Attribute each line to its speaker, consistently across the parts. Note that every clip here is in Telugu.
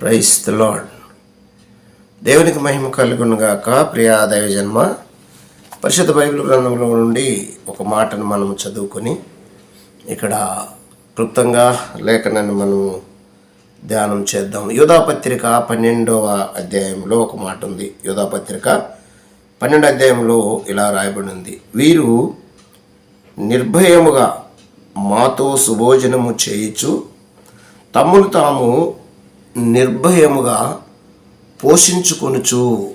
Speaker 1: ప్రైస్ ద లాడ్ దేవునికి మహిమ కలుగునుగాక ప్రియా దైవ జన్మ. పరిశుద్ధ బైబిల్ గ్రంథంలో నుండి ఒక మాటను మనము చదువుకొని ఇక్కడ క్లుప్తంగా లేఖనాన్ని మనము ధ్యానం చేద్దాం. యోధాపత్రిక పన్నెండవ అధ్యాయంలో ఒక మాట ఉంది. యోధాపత్రిక పన్నెండు అధ్యాయంలో ఇలా రాయబడి ఉంది వీరు నిర్భయముగా మాతో సుభోజనము చేయుచు తమ్మును తాము నిర్భయముగా పోషించుకొనుచు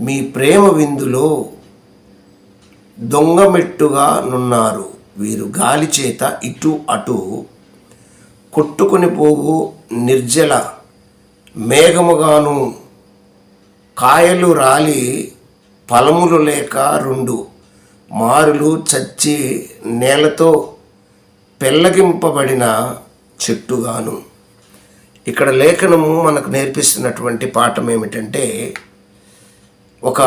Speaker 1: మీ ప్రేమ విందులో దొంగమెట్టుగా నున్నారు. వీరు గాలి చేత ఇటు అటు కొట్టుకొని పోగు నిర్జల మేఘముగాను కాయలు రాలి ఫలములు లేక రెండు. మారులు చచ్చి నేలతో పెళ్ళగింపబడిన చెట్టుగాను. ఇక్కడ లేఖనము మనకు నేర్పిస్తున్నటువంటి పాఠం ఏమిటంటే ఒక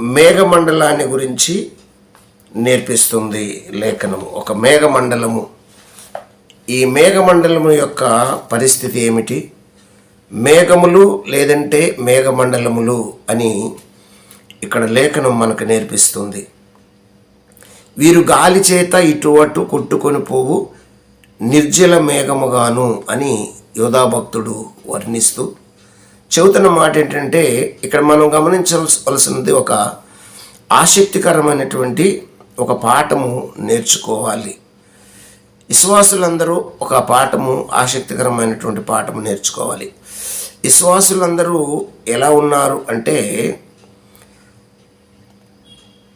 Speaker 1: మేఘమండలాన్ని గురించి నేర్పిస్తుంది లేఖనము. ఒక మేఘమండలము. ఈ మేఘమండలము యొక్క పరిస్థితి ఏమిటి? మేఘములు లేదంటే మేఘమండలములు అని ఇక్కడ లేఖనం మనకు నేర్పిస్తుంది. వీరు గాలి చేత ఇటు అటు కొట్టుకొని పోవు నిర్జల మేఘముగాను అని యోధా భక్తుడు వర్ణిస్తూ చెబుతున్న మాట ఏంటంటే ఇక్కడ మనం గమనించవలసినది ఒక ఆసక్తికరమైనటువంటి ఒక పాఠము నేర్చుకోవాలి. విశ్వాసులందరూ ఒక పాఠము ఆసక్తికరమైనటువంటి పాఠము నేర్చుకోవాలి. విశ్వాసులందరూ ఎలా ఉన్నారు అంటే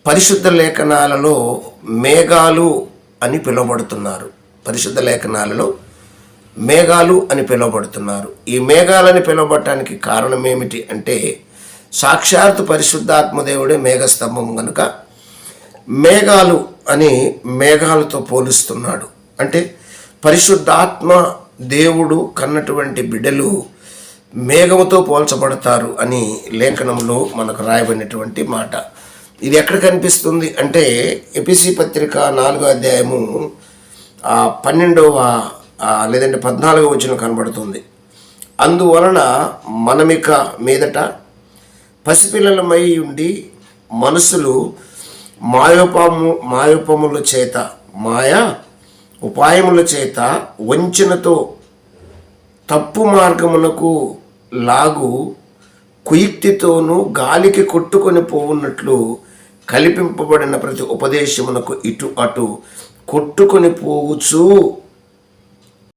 Speaker 1: పరిశుద్ధ లేఖనాలలో మేఘాలు అని పిలువబడుతున్నారు. పరిశుద్ధ లేఖనాలలో మేఘాలు అని పిలువబడుతున్నారు. ఈ మేఘాలని పిలువబడటానికి కారణం ఏమిటి అంటే సాక్షాత్తు పరిశుద్ధాత్మదేవుడే మేఘస్తంభం కనుక మేఘాలు అని మేఘాలతో పోలుస్తున్నాడు. అంటే పరిశుద్ధాత్మ దేవుడు కన్నటువంటి బిడ్డలు మేఘముతో పోల్చబడతారు అని లేఖనంలో మనకు రాయబడినటువంటి మాట. ఇది ఎక్కడ కనిపిస్తుంది అంటే ఎపిసి పత్రిక నాలుగో అధ్యాయము ఆ, పన్నెండవ లేదంటే పద్నాలుగో వచనం కనబడుతుంది. అందువలన మనమిక మీదట పసిపిల్లలమై ఉండి మనసులు మాయోపము మాయోపముల చేత మాయా ఉపాయముల చేత వంచనతో తప్పు మార్గమునకు లాగు కుయుక్తితోనూ గాలికి కొట్టుకొని పోవున్నట్లు కల్పింపబడిన ప్రతి ఉపదేశమునకు ఇటు అటు కొట్టుకొని పోవచ్చు